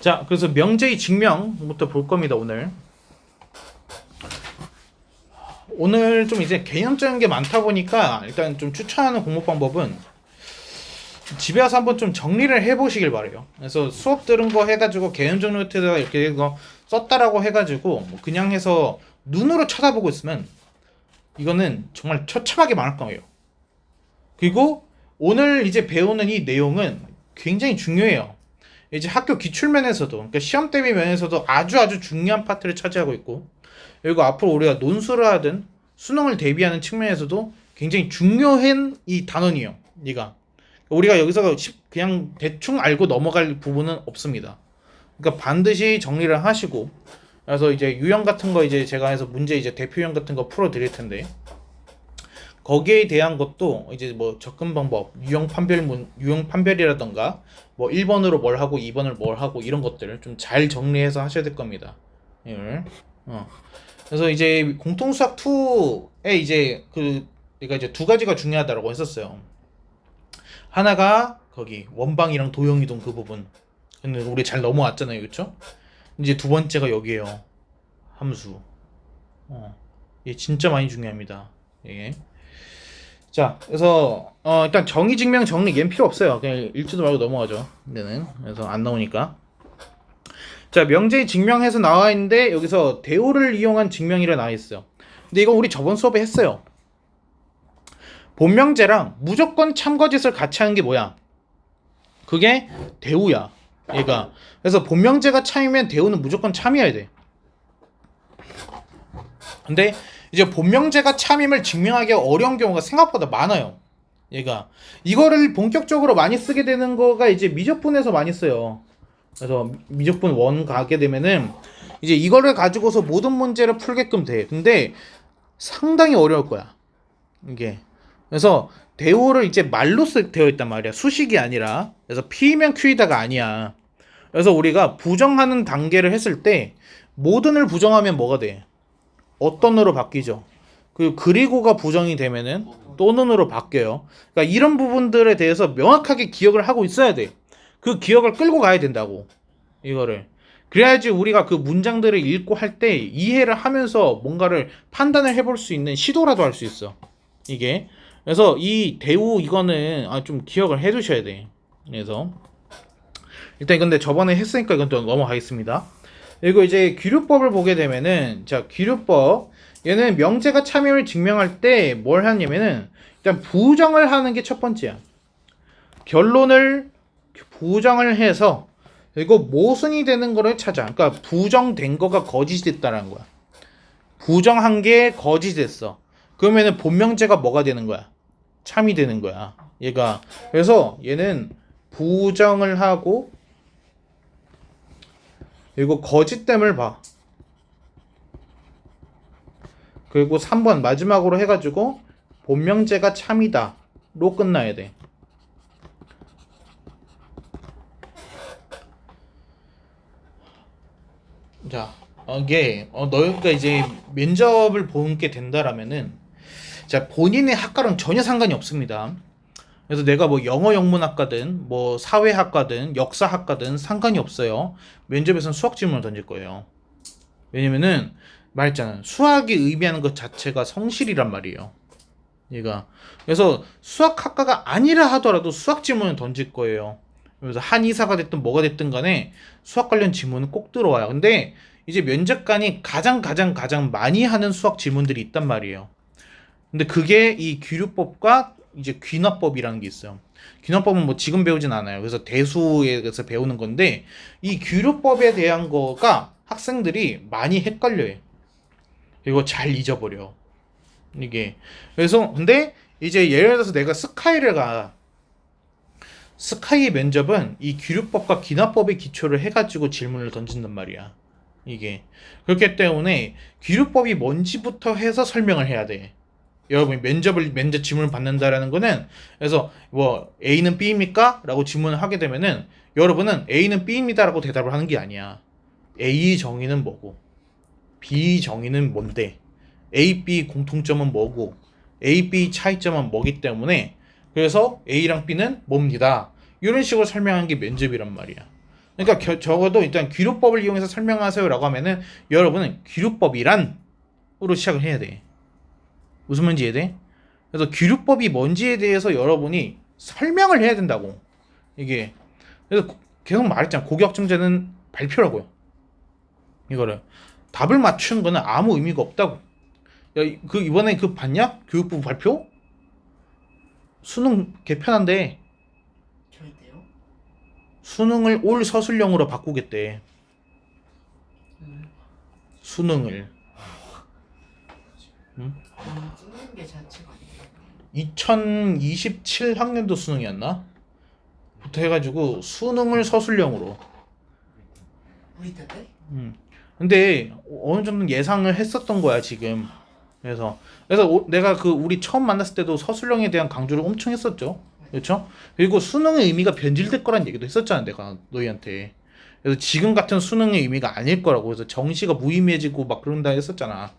자, 그래서 명제의 증명부터 볼 겁니다, 오늘. 오늘 좀 이제 개념적인 게 많다 보니까 일단 좀 추천하는 공부 방법은 집에 와서 한번 좀 정리를 해보시길 바래요. 그래서 수업 들은 거 해가지고 개념적 노트에다가 이렇게 이거 썼다라고 해가지고 뭐 그냥 해서 눈으로 쳐다보고 있으면 이거는 정말 처참하게 많을 거예요. 그리고 오늘 이제 배우는 이 내용은 굉장히 중요해요. 이제 학교 기출면에서도 그러니까 시험 대비 면에서도 아주 아주 중요한 파트를 차지하고 있고 그리고 앞으로 우리가 논술을 하든 수능을 대비하는 측면에서도 굉장히 중요한 이 단원이에요. 얘가 우리가 여기서 십- 그냥 대충 알고 넘어갈 부분은 없습니다. 그러니까 반드시 정리를 하시고 그래서 이제 유형 같은 거 이제 제가 해서 문제 이제 대표 유형 같은 거 풀어 드릴 텐데 거기에 대한 것도 이제 뭐 접근 방법, 유형 판별 문 유형 판별이라던가 뭐 1번으로 뭘 하고 2번을 뭘 하고 이런 것들을 좀 잘 정리해서 하셔야 될 겁니다. 이걸. 어. 그래서 이제 공통 수학 2에 이제 그 그러니까 이제 두 가지가 중요하다라고 했었어요. 하나가 거기 원방이랑 도형이동 그 부분. 근데 우리 잘 넘어왔잖아요, 그렇죠? 이제 두 번째가 여기에요. 함수. 어. 이게 진짜 많이 중요합니다. 예. 자, 그래서 어, 일단 정의 증명 정리 얘는 필요 없어요. 그냥 읽지도 말고 넘어가죠. 얘는 그래서 안 나오니까. 자, 명제의 증명해서 나와 있는데 여기서 대오를 이용한 증명이라 나와 있어요. 근데 이거 우리 저번 수업에 했어요. 본명제랑 무조건 참거짓을 같이 하는 게 뭐야? 그게 대우야. 얘가. 그래서 본명제가 참이면 대우는 무조건 참이어야 돼. 근데 이제 본명제가 참임을 증명하기 어려운 경우가 생각보다 많아요. 얘가 이거를 본격적으로 많이 쓰게 되는 거가 이제 미적분에서 많이 써요. 그래서 미적분 원 가게 되면은 이제 이거를 가지고서 모든 문제를 풀게끔 돼. 근데 상당히 어려울 거야. 이게. 그래서 대우를 이제 말로 쓰 되어 있단 말이야. 수식이 아니라. 그래서 P면 Q이다가 아니야. 그래서 우리가 부정하는 단계를 했을 때 모든을 부정하면 뭐가 돼? 어떤으로 바뀌죠. 그 그리고가 부정이 되면은 또는으로 바뀌어요. 그러니까 이런 부분들에 대해서 명확하게 기억을 하고 있어야 돼. 그 기억을 끌고 가야 된다고. 이거를. 그래야지 우리가 그 문장들을 읽고 할 때 이해를 하면서 뭔가를 판단을 해볼 수 있는 시도라도 할 수 있어. 이게. 그래서 이 대우 이거는 아, 좀 기억을 해 두셔야 돼. 그래서 일단 근데 저번에 했으니까 이건 또 넘어가겠습니다. 그리고 이제 귀류법을 보게 되면은 자 귀류법 얘는 명제가 참여를 증명할 때 뭘 하냐면은 일단 부정을 하는 게 첫 번째야. 결론을 부정을 해서 그리고 모순이 되는 거를 찾아. 그러니까 부정된 거가 거짓이 됐다라는 거야. 부정한 게 거짓이 됐어. 그러면은 본명제가 뭐가 되는 거야? 참이 되는 거야. 얘가 그래서 얘는 부정을 하고 그리고 거짓됨을 봐. 그리고 3번 마지막으로 해가지고 본명제가 참이다로 끝나야 돼. 자, 어, 이게 어, 너희가 이제 면접을 보게 된다라면은 자 본인의 학과랑 전혀 상관이 없습니다. 그래서 내가 뭐 영어 영문학과든 뭐 사회학과든 역사학과든 상관이 없어요. 면접에서는 수학 질문을 던질 거예요. 왜냐면은 말했잖아. 수학이 의미하는 것 자체가 성실이란 말이에요. 얘가 그래서 수학학과가 아니라 하더라도 수학 질문을 던질 거예요. 그래서 한의사가 됐든 뭐가 됐든 간에 수학 관련 질문은 꼭 들어와요. 근데 이제 면접관이 가장 가장 가장 많이 하는 수학 질문들이 있단 말이에요. 근데 그게 이 귀류법과 이제 귀납법이라는 게 있어요. 귀납법은 뭐 지금 배우진 않아요. 그래서 대수에서 배우는 건데 이 귀류법에 대한 거가 학생들이 많이 헷갈려요. 그리고 잘 잊어버려. 이게 그래서 근데 이제 예를 들어서 내가 스카이를 가 스카이 면접은 이 귀류법과 기납법에 기초를 해가지고 질문을 던진단 말이야. 이게 그렇기 때문에 귀류법이 뭔지부터 해서 설명을 해야 돼. 여러분이 면접을 면접 질문을 받는다라는 거는 그래서 뭐 A는 B입니까? 라고 질문을 하게 되면은 여러분은 A는 B입니다라고 대답을 하는 게 아니야. A 정의는 뭐고 B 정의는 뭔데 A, B 공통점은 뭐고 A, B 차이점은 뭐기 때문에 그래서 A랑 B는 뭡니다. 이런 식으로 설명하는 게 면접이란 말이야. 그러니까 겨- 적어도 일단 귀류법을 이용해서 설명하세요라고 하면은 여러분은 귀류법이란으로 시작을 해야 돼. 무슨 말인지 이해돼? 그래서 귀류법이 뭔지에 대해서 여러분이 설명을 해야 된다고. 이게 그래서 고- 계속 말했잖아. 고격점제는 발표라고요. 이거를 답을 맞추는 거는 아무 의미가 없다고. 야, 이- 그 이번에 그 봤냐? 교육부 발표? 수능 개편한대. 저희대요? 수능을 올 서술형으로 바꾸겠대. 음. 수능을 음, 찍는 게 자체가 아니에요. 2027 학년도 수능이었나? 부터 해가지고 수능을 서술형으로. 우리 때 때? 음. 근데 어느 정도 예상을 했었던 거야 지금. 그래서 그래서 오- 내가 그 우리 처음 만났을 때도 서술형에 대한 강조를 엄청 했었죠. 그렇죠? 그리고 수능의 의미가 변질될 거란 얘기도 했었잖아 내가 너희한테. 그래서 지금 같은 수능의 의미가 아닐 거라고. 그래서 정시가 무의미해지고 막 그런다 했었잖아.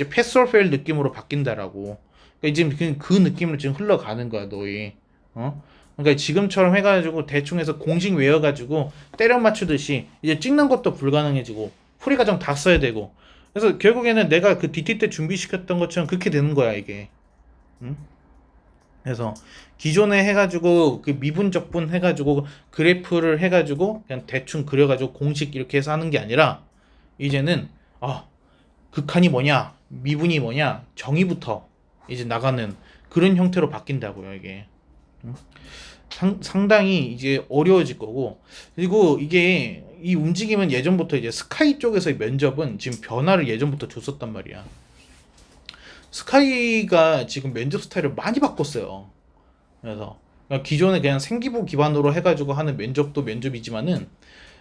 이제 패스 or fail 느낌으로 바뀐다라고. 그러니까 지금 그, 그 느낌으로 지금 흘러가는 거야 너희. 어? 그러니까 지금처럼 해가지고 대충 해서 공식 외워가지고 때려 맞추듯이 이제 찍는 것도 불가능해지고 풀이 과정 다 써야 되고 그래서 결국에는 내가 그 DT 때 준비시켰던 것처럼 그렇게 되는 거야 이게 응? 그래서 기존에 해가지고 그 미분 적분 해가지고 그래프를 해가지고 그냥 대충 그려가지고 공식 이렇게 해서 하는 게 아니라 이제는 아 극한이 뭐냐 미분이 뭐냐 정의부터 이제 나가는 그런 형태로 바뀐다고요 이게 응? 상, 상당히 이제 어려워질 거고 그리고 이게 이 움직임은 예전부터 이제 스카이 쪽에서의 면접은 지금 변화를 예전부터 줬었단 말이야. 스카이가 지금 면접 스타일을 많이 바꿨어요. 그래서 그러니까 기존에 그냥 생기부 기반으로 해가지고 하는 면접도 면접이지만은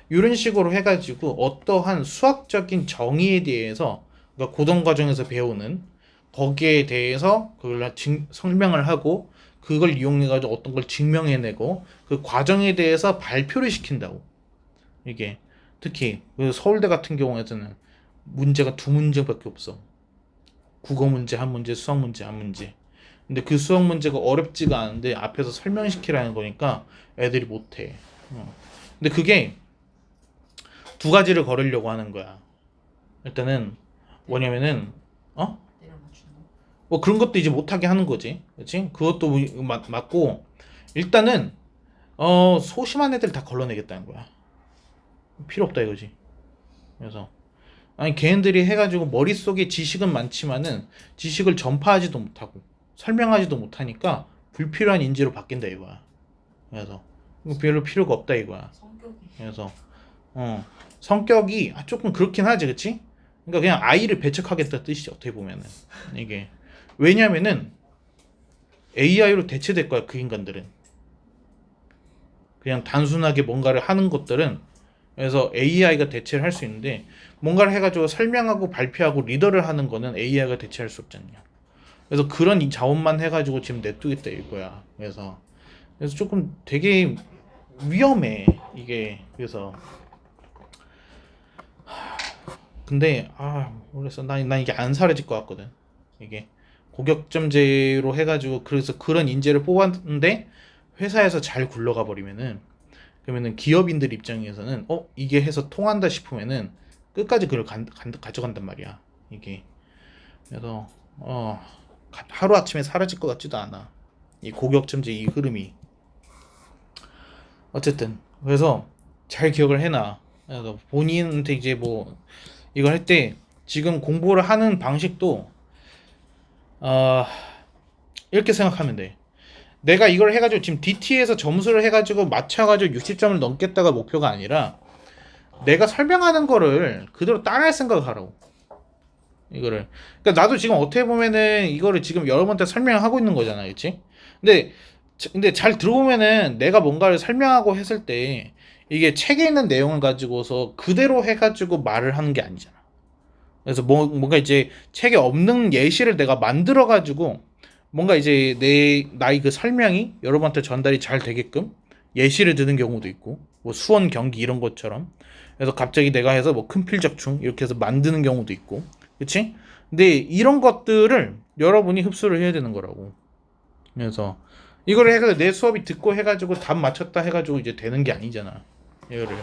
이런 식으로 해가지고 어떠한 수학적인 정의에 대해서 그러니까 고등 과정에서 배우는 거기에 대해서 그걸 증, 설명을 하고 그걸 이용해가지고 어떤 걸 증명해내고 그 과정에 대해서 발표를 시킨다고. 이게 특히 그 서울대 같은 경우에는 문제가 두 문제밖에 없어. 국어 문제 한 문제, 수학 문제 한 문제. 근데 그 수학 문제가 어렵지가 않은데 앞에서 설명시키라는 거니까 애들이 못해. 어. 근데 그게 두 가지를 걸으려고 하는 거야. 일단은 뭐냐면은 어? 뭐 그런 것도 이제 못하게 하는 거지. 그렇지? 그것도 뭐 맞, 맞고 일단은 어 소심한 애들 다 걸러내겠다는 거야. 필요 없다 이거지. 그래서 아니 걔네들이 해가지고 머릿속에 지식은 많지만은 지식을 전파하지도 못하고 설명하지도 못하니까 불필요한 인지로 바뀐다 이거야. 그래서 별로 필요가 없다 이거야. 성격이 그래서 어 성격이 아, 조금 그렇긴 하지 그치? 그러니까 그냥 아이를 배척하겠다 뜻이지 어떻게 보면은. 이게. 왜냐면은 AI로 대체될 거야 그 인간들은. 그냥 단순하게 뭔가를 하는 것들은. 그래서 AI가 대체를 할 수 있는데 뭔가를 해가지고 설명하고 발표하고 리더를 하는 거는 AI가 대체할 수 없잖냐. 그래서 그런 이 자원만 해가지고 지금 냅두겠다 이거야. 그래서. 그래서 조금 되게 위험해 이게. 그래서 근데 아 모르겠어 난, 난 이게 안 사라질 것 같거든. 이게 고격점제로 해가지고 그래서 그런 인재를 뽑았는데 회사에서 잘 굴러가 버리면은 그러면은 기업인들 입장에서는 어 이게 해서 통한다 싶으면은 끝까지 그걸 간, 간, 가져간단 말이야 이게. 그래서 어 하루 아침에 사라질 것 같지도 않아 이 고격점제 이 흐름이. 어쨌든 그래서 잘 기억을 해놔. 그래서 본인한테 이제 뭐 이걸 할 때 지금 공부를 하는 방식도 어 이렇게 생각하면 돼. 내가 이걸 해가지고 지금 DT에서 점수를 해가지고 맞춰가지고 60점을 넘겠다가 목표가 아니라 내가 설명하는 거를 그대로 따라할 생각을 하라고. 이거를. 그러니까 나도 지금 어떻게 보면은 이거를 지금 여러분한테 설명하고 있는 거잖아, 그렇지? 근데 자- 근데 잘 들어보면은 내가 뭔가를 설명하고 했을 때 이게 책에 있는 내용을 가지고서 그대로 해가지고 말을 하는 게 아니잖아. 그래서 뭐, 뭔가 이제 책에 없는 예시를 내가 만들어 가지고 뭔가 이제 내 나의 그 설명이 여러분한테 전달이 잘 되게끔 예시를 드는 경우도 있고 뭐 수원 경기 이런 것처럼 그래서 갑자기 내가 해서 뭐 큰필적충 이렇게 해서 만드는 경우도 있고 그치? 근데 이런 것들을 여러분이 흡수를 해야 되는 거라고 그래서 이걸 해가 내 수업이 듣고 해가지고 답 맞췄다 해가지고 이제 되는 게 아니잖아 이거를.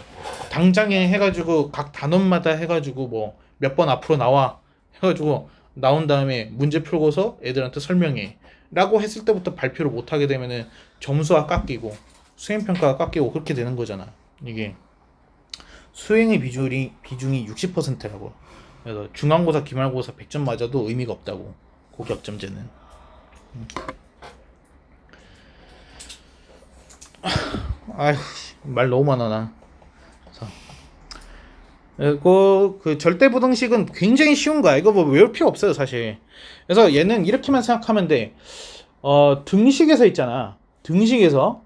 당장에 해가지고 각 단원마다 해가지고 뭐 몇 번 앞으로 나와 해가지고 나온 다음에 문제 풀고서 애들한테 설명해. 라고 했을 때부터 발표를 못 하게 되면은 점수가 깎이고 수행 평가가 깎이고 그렇게 되는 거잖아. 이게 수행의 비중이 비중이 60%라고. 그래서 중간고사 기말고사 100점 맞아도 의미가 없다고 고격점제는. 음. 아휴 말 너무 많아 나 자. 그리고 그 절대 부등식은 굉장히 쉬운 거야 이거 뭐 외울 필요 없어요 사실 그래서 얘는 이렇게만 생각하면 돼 어, 등식에서 있잖아 등식에서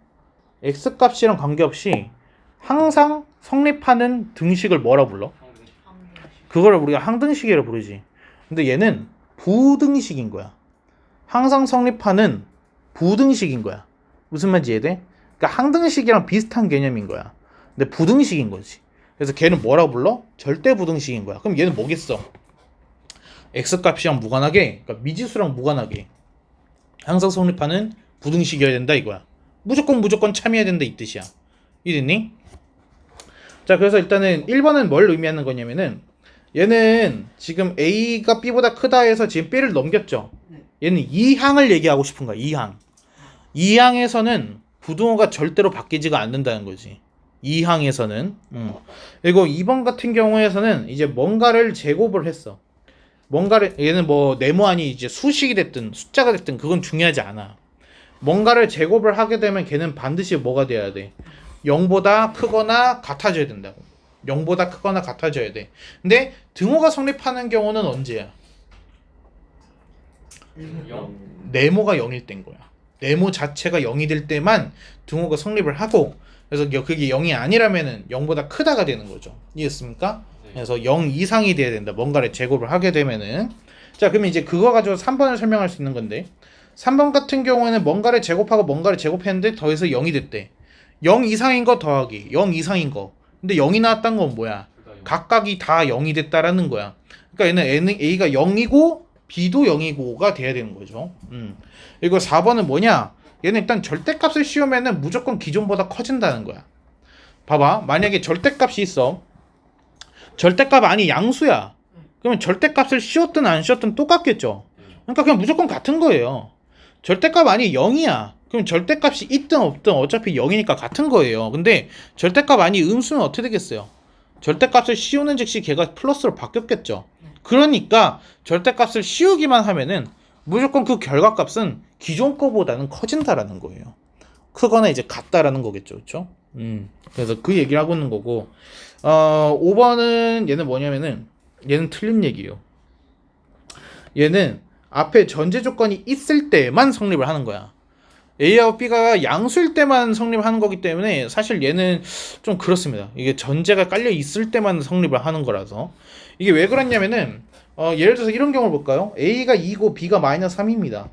x 값이랑 관계없이 항상 성립하는 등식을 뭐라 불러? 그거를 우리가 항등식이라 부르지. 근데 얘는 부등식인 거야. 항상 성립하는 부등식인 거야. 무슨 말인지 이해돼? 그러니까 항등식이랑 비슷한 개념인 거야. 근데 부등식인 거지. 그래서 걔는 뭐라 불러? 절대 부등식인 거야. 그럼 얘는 뭐겠어? x 값이랑 무관하게, 그러니까 미지수랑 무관하게 항상 성립하는 부등식이어야 된다 이거야. 무조건 무조건 참여해야 된다 이 뜻이야. 이해됐니? 자, 그래서 일단은 1번은 뭘 의미하는 거냐면은 얘는 지금 A가 B보다 크다 해서 지금 B를 넘겼죠. 네. 얘는 2항을 얘기하고 싶은 거야. 2항. 2항에서는 부등호가 절대로 바뀌지가 않는다는 거지. 2항에서는. 음. 그리고 2번 같은 경우에서는 이제 뭔가를 제곱을 했어. 뭔가를 얘는 뭐 네모안이 이제 수식이 됐든 숫자가 됐든 그건 중요하지 않아. 뭔가를 제곱을 하게 되면 걔는 반드시 뭐가 돼야 돼? 0보다 크거나 같아져야 된다고. 0보다 크거나 같아져야 돼. 근데 등호가 성립하는 경우는 언제야? 영. 네모가 0일 땐 거야. 네모 자체가 0이 될 때만 등호가 성립을 하고 그래서 여- 그게 0이 아니라면은 0보다 크다가 되는 거죠. 이해했습니까? 그래서 0 이상이 돼야 된다. 뭔가를 제곱을 하게 되면은 자, 그러면 이제 그거 가지고 3번을 설명할 수 있는 건데 3번 같은 경우에는 뭔가를 제곱하고 뭔가를 제곱했는데 더해서 0이 됐대. 0 이상인 거 더하기 0 이상인 거. 근데 0이 나왔다는 건 뭐야? 각각이 다 0이 됐다라는 거야. 그러니까 얘는 A가 0이고 B도 0이고가 돼야 되는 거죠. 음. 그리고 4번은 뭐냐? 얘는 일단 절대값을 씌우면은 무조건 기존보다 커진다는 거야. 봐봐. 만약에 절대값이 있어. 절대값 아니 양수야. 그러면 절대값을 씌웠든 안 씌웠든 똑같겠죠. 그러니까 그냥 무조건 같은 거예요. 절대값 아니 0이야. 그럼 절대값이 있든 없든 어차피 0이니까 같은 거예요. 근데 절대값 아니 음수는 어떻게 되겠어요? 절대값을 씌우는 즉시 걔가 플러스로 바뀌었겠죠. 그러니까 절대값을 씌우기만 하면은 무조건 그 결과값은 기존 거보다는 커진다라는 거예요. 크거나 이제 같다라는 거겠죠. 그렇죠? 음. 그래서 그 얘기를 하고 있는 거고 어 5번은 얘는 뭐냐면은 얘는 틀린 얘기예요. 얘는 앞에 전제 조건이 있을 때만 성립을 하는 거야. A하고 B가 양수일 때만 성립하는 거기 때문에 사실 얘는 좀 그렇습니다. 이게 전제가 깔려 있을 때만 성립을 하는 거라서 이게 왜 그렇냐면은 어, 예를 들어서 이런 경우를 볼까요? A가 2고 B가 마이너스 3입니다.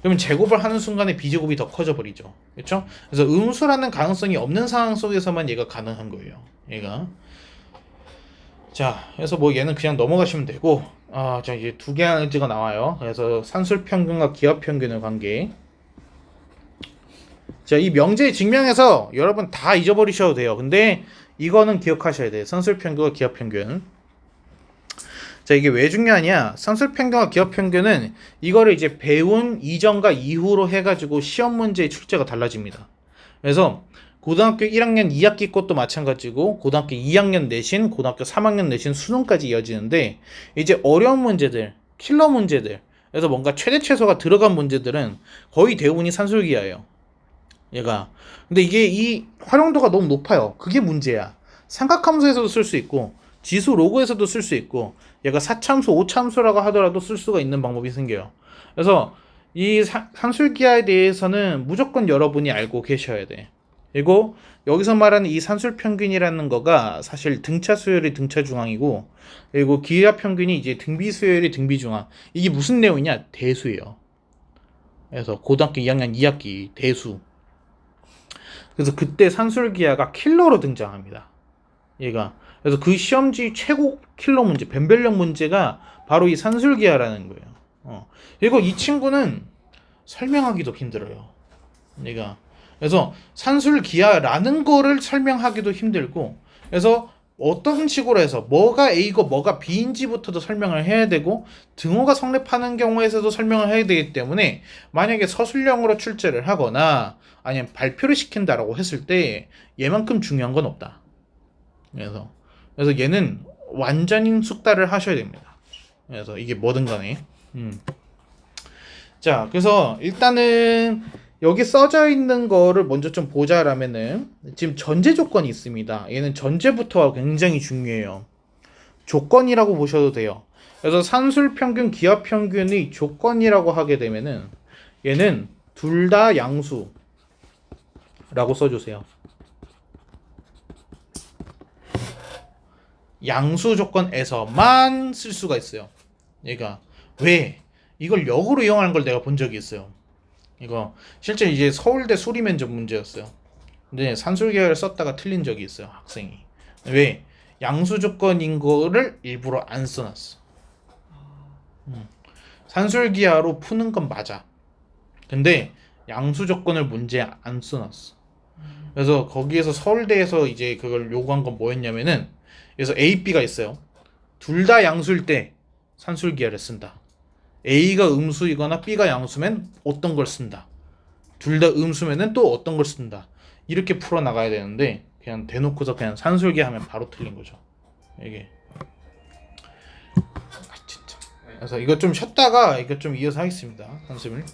그러면 제곱을 하는 순간에 비제곱이 더 커져 버리죠. 그렇죠? 그래서 음수라는 가능성이 없는 상황 속에서만 얘가 가능한 거예요. 얘가 자, 그래서 뭐 얘는 그냥 넘어가시면 되고 아, 자 이제 두 개가 나와요. 그래서 산술 평균과 기압 평균의 관계. 자, 이 명제 증명해서 여러분 다 잊어버리셔도 돼요. 근데 이거는 기억하셔야 돼요. 산술 평균과 기압 평균. 자, 이게 왜 중요하냐? 산술 평균과 기압 평균은 이거를 이제 배운 이전과 이후로 해가지고 시험 문제의 출제가 달라집니다. 그래서 고등학교 1학년 2학기 것도 마찬가지고 고등학교 2학년 내신, 고등학교 3학년 내신 수능까지 이어지는데 이제 어려운 문제들, 킬러 문제들, 그래서 뭔가 최대 최소가 들어간 문제들은 거의 대부분이 산술기하예요. 얘가. 근데 이게 이 활용도가 너무 높아요. 그게 문제야. 삼각함수에서도 쓸 수 있고 지수 로그에서도 쓸 수 있고 얘가 4참수, 5참수라고 하더라도 쓸 수가 있는 방법이 생겨요. 그래서 이 사- 산술기하에 대해서는 무조건 여러분이 알고 계셔야 돼. 그리고 여기서 말하는 이 산술 평균이라는 거가 사실 등차 수열이 등차 중앙이고 그리고 기하 평균이 이제 등비 수열이 등비 중앙. 이게 무슨 내용이냐? 대수예요. 그래서 고등학교 2학년 2학기 대수. 그래서 그때 산술기하가 킬러로 등장합니다. 얘가. 그래서 그 시험지 최고 킬러 문제, 변별력 문제가 바로 이 산술기하라는 거예요. 어. 그리고 이 친구는 설명하기도 힘들어요. 얘가. 그래서 산술기하라는 거를 설명하기도 힘들고 그래서 어떤 식으로 해서 뭐가 A고 뭐가 B인지부터도 설명을 해야 되고 등호가 성립하는 경우에서도 설명을 해야 되기 때문에 만약에 서술형으로 출제를 하거나 아니면 발표를 시킨다라고 했을 때 얘만큼 중요한 건 없다. 그래서 그래서 얘는 완전인 숙달을 하셔야 됩니다. 그래서 이게 뭐든 간에 음. 자 그래서 일단은 여기 써져 있는 거를 먼저 좀 보자라면은 지금 전제 조건이 있습니다. 얘는 전제부터가 굉장히 중요해요. 조건이라고 보셔도 돼요. 그래서 산술 평균, 기하 평균의 조건이라고 하게 되면은 얘는 둘 다 양수라고 써주세요. 양수 조건에서만 쓸 수가 있어요. 얘가 왜 이걸 역으로 이용하는 걸 내가 본 적이 있어요. 이거 실제 이제 서울대 수리 면접 문제였어요. 근데 산술계열을 썼다가 틀린 적이 있어요 학생이. 왜 양수 조건인 거를 일부러 안 써놨어. 음. 산술기하로 푸는 건 맞아. 근데 양수 조건을 문제에 안 써놨어. 그래서 거기에서 서울대에서 이제 그걸 요구한 건 뭐였냐면은 그래서 A, B가 있어요. 둘 다 양수일 때 산술기하를 쓴다. A가 음수이거나 B가 양수면 어떤 걸 쓴다. 둘 다 음수면은 또 어떤 걸 쓴다. 이렇게 풀어 나가야 되는데 그냥 대놓고서 그냥 산술기 하면 바로 틀린 거죠. 이게. 아 진짜. 그래서 이거 좀 쉬었다가 이거 좀 이어서 하겠습니다. 한숨을.